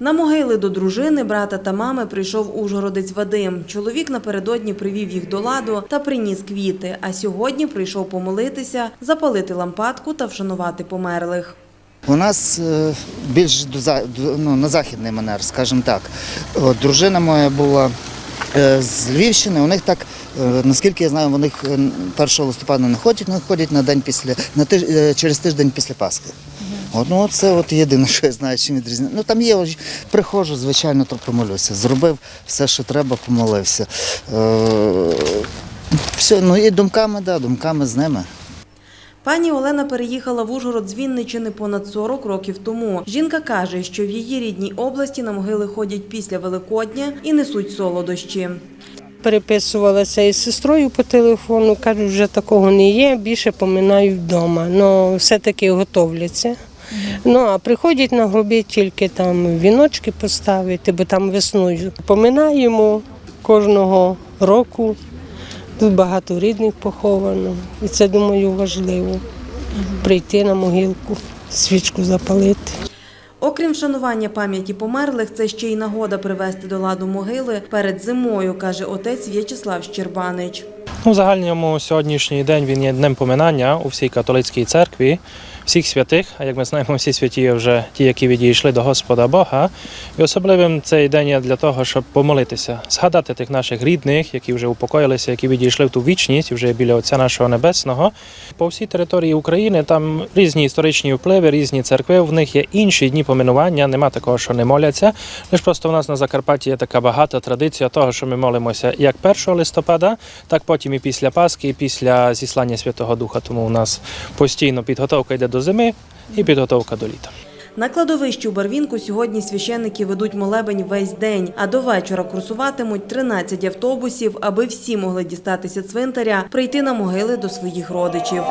На могили до дружини, брата та мами прийшов ужгородець Вадим. Чоловік напередодні привів їх до ладу та приніс квіти, а сьогодні прийшов помолитися, запалити лампадку та вшанувати померлих. У нас е, більш ну, на західний манер, скажімо так. От, дружина моя була е, з Львівщини, у них так, е, наскільки я знаю, вони 1 листопада не ходять, вони ходять на день після, на тиж, через тиждень після Пасхи. Ну, це от єдине, що я знаю, чим відрізняється. Ну там є, ось, приходжу, звичайно, то помолюся. Зробив все, що треба, помолився. Е, все, ну і думками, да, думками з ними. Пані Олена переїхала в Ужгород з Вінничини понад 40 років тому. Жінка каже, що в її рідній області на могили ходять після Великодня і несуть солодощі. Переписувалася із сестрою по телефону, кажуть, вже такого не є, більше поминають вдома. Ну, все-таки готовляться. Ну, а приходять на гробі тільки там віночки поставити, бо там весною поминаємо кожного року. Тут багато рідних поховано. І це, думаю, важливо. Прийти на могилку, свічку запалити. Окрім вшанування пам'яті померлих, це ще й нагода привести до ладу могили перед зимою, каже отець В'ячеслав Щербанич. Ну, в загальному сьогоднішній день він є днем поминання у всій католицькій церкві, всіх святих. А як ми знаємо, всі святі є вже ті, які відійшли до Господа Бога. І особливим цей день є для того, щоб помолитися, згадати тих наших рідних, які вже упокоїлися, які відійшли в ту вічність, вже біля Отця нашого Небесного. По всій території України там різні історичні впливи, різні церкви. В них є інші дні поминування. Нема такого, що не моляться. Лиш просто в нас на Закарпатті є така багата традиція того, що ми молимося як 1 листопада, так потім і після Пасхи, і після зіслання Святого Духа. Тому у нас постійно підготовка йде до зими і підготовка до літа. На кладовищі у Барвінку сьогодні священники ведуть молебень весь день, а до вечора курсуватимуть 13 автобусів, аби всі могли дістатися цвинтаря, прийти на могили до своїх родичів.